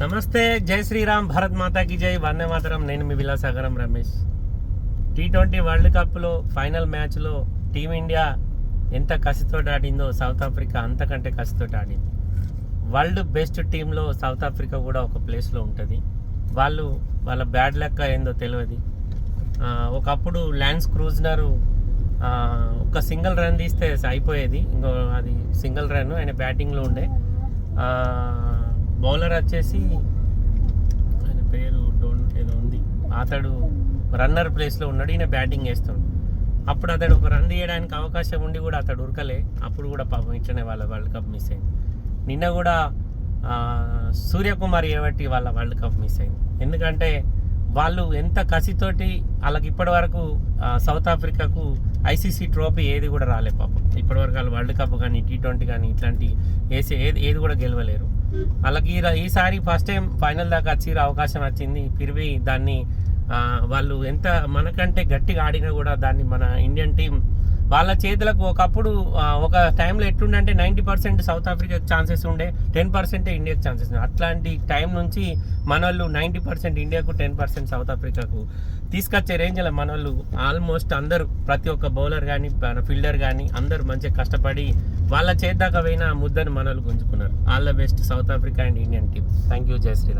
నమస్తే జై శ్రీరామ్ భారత్ మాతాకి జై వందే మాతరం. నేను మీ Vilasagaram Ramesh. T twenty world కప్లో ఫైనల్ మ్యాచ్లో టీమిండియా ఎంత కసితో ఆడిందో సౌత్ ఆఫ్రికా అంతకంటే కసితో ఆడింది. వరల్డ్ బెస్ట్ టీంలో సౌత్ ఆఫ్రికా కూడా ఒక ప్లేస్లో ఉంటుంది. వాళ్ళు వాళ్ళ బ్యాడ్ లెక్క ఏందో తెలియదు ఒకప్పుడు ల్యాన్స్ క్రూజ్నరు ఒక సింగిల్ రన్ తీస్తే అయిపోయేది. ఇంకో అది సింగిల్ రన్ ఆయన బ్యాటింగ్లో ఉండే. బౌలర్ వచ్చేసి ఆయన పేరు డోన్ ఏదో ఉంది. అతడు రన్నర్ ప్లేస్లో ఉన్నాడు ఈయన బ్యాటింగ్ వేస్తాడు. అప్పుడు అతడు ఒక రన్ తీయడానికి అవకాశం ఉండి కూడా అతడు ఉరకలే. అప్పుడు కూడా పాపం ఇట్లనే వాళ్ళ వరల్డ్ కప్ మిస్ అయింది. నిన్న కూడా సూర్యకుమార్ ఏవట్టి వాళ్ళ వరల్డ్ కప్ మిస్ అయింది. ఎందుకంటే వాళ్ళు ఎంత కసితోటి వాళ్ళకి ఇప్పటి వరకు సౌత్ ఆఫ్రికాకు ఐసీసీ ట్రోఫీ ఏది కూడా రాలే పాపం. ఇప్పటివరకు వాళ్ళు వరల్డ్ కప్ కానీ టీ ట్వంటీ కానీ ఇట్లాంటి ఏసీ ఏది ఏది కూడా గెలవలేరు. వాళ్ళకి ఈసారి ఫస్ట్ టైం ఫైనల్ దాకా వచ్చి అవకాశం వచ్చింది. పిరివి దాన్ని వాళ్ళు ఎంత మనకంటే గట్టిగా ఆడినా కూడా దాన్ని మన ఇండియన్ టీం వాళ్ళ చేతులకు ఒకప్పుడు ఒక టైంలో ఎట్లుండంటే నైంటీ పర్సెంట్ సౌత్ ఆఫ్రికాకి ఛాన్సెస్ ఉండే టెన్ పర్సెంటే ఇండియాకి ఛాన్సెస్ ఉండే. అట్లాంటి టైం నుంచి మన వాళ్ళు నైంటీ పర్సెంట్ ఇండియాకు టెన్ పర్సెంట్ సౌత్ ఆఫ్రికాకు తీసుకొచ్చే రేంజ్లో మన వాళ్ళు ఆల్మోస్ట్ అందరూ ప్రతి ఒక్క బౌలర్ కానీ ఫీల్డర్ కానీ అందరూ మంచిగా కష్టపడి వాళ్ళ చేద్దాకా పోయిన ముద్దను మన వాళ్ళు గుంజుకున్నారు. All the best South Africa and Indian team. Thank you Jaya Shriram.